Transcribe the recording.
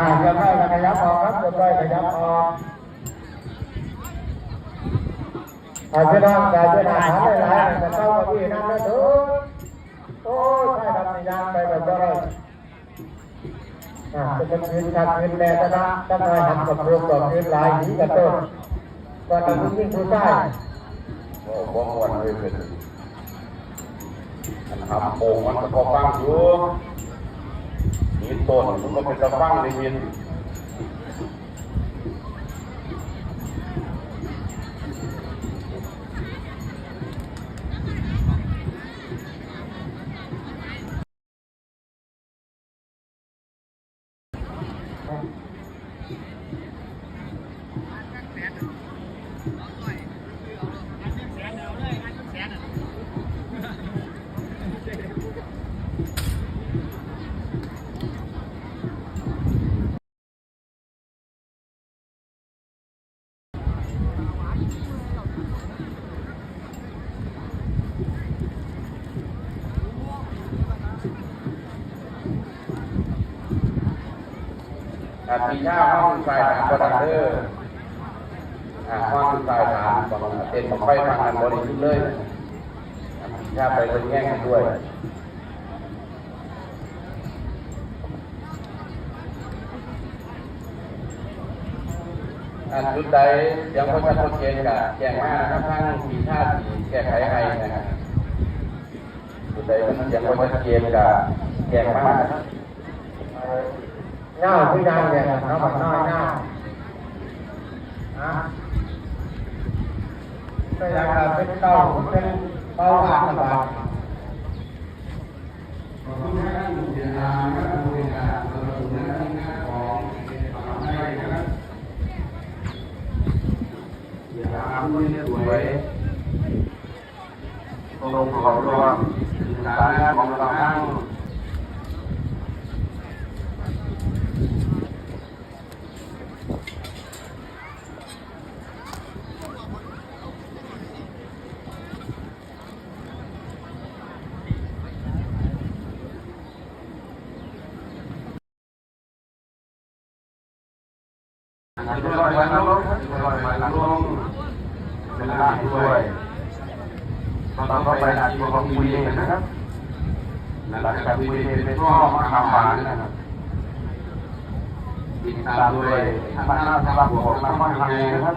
อ่าจะได้ขยับออกครับจะได้ขยับออกอาพี่น้องการจะหาหาได้หลายจะเข้ามาที่นั่นนะทุกโอ้ใช่ครับในยานไปแบบว่าอ่าจะเป็นพื้นชัดพื้นแรงนะถ้ามาหันกับรวมกับพื้นหลายหีกับต้นก็จะยิ่งผู้ใต้โอ้บ่ม่วนเลยเป็นอันทำโป่งมันก็ฟังอยู่ มีต้นมันก็จะฟังได้ยิน อาทีหน้าห้องสายฐานก็ดังเด้อห้องสายฐานบอกเต็มไฟทางนั้นบริสุทธิ์เลยปีหน้าไปเป็นแง่งกันด้วยอันจุดใดยังไม่ชัดเจนกับแจ้งมานะครับทางทีท่าสีแก้ไขให้นะครับจุดใดมันยังไม่ชัดเจนกับแจ้งมานะครับ เน่าที่ดังเนี่ยเราบัดน้อยเน่านะก็อยากจะเป็นเต้าเป็นเต้าหลานบาทสวยลงของรวมสารงานของเราทั้ง ลอยไปลงลอยไปลงเป็นล่างด้วยต้องเข้าไปหาที่ของคุยเองนะครับหลังจากคุยเองเป็นพ่อมาขามหวานนะครับติดตามด้วยท่านหน้าสำหรับของน้ำมันทะเลนะครับ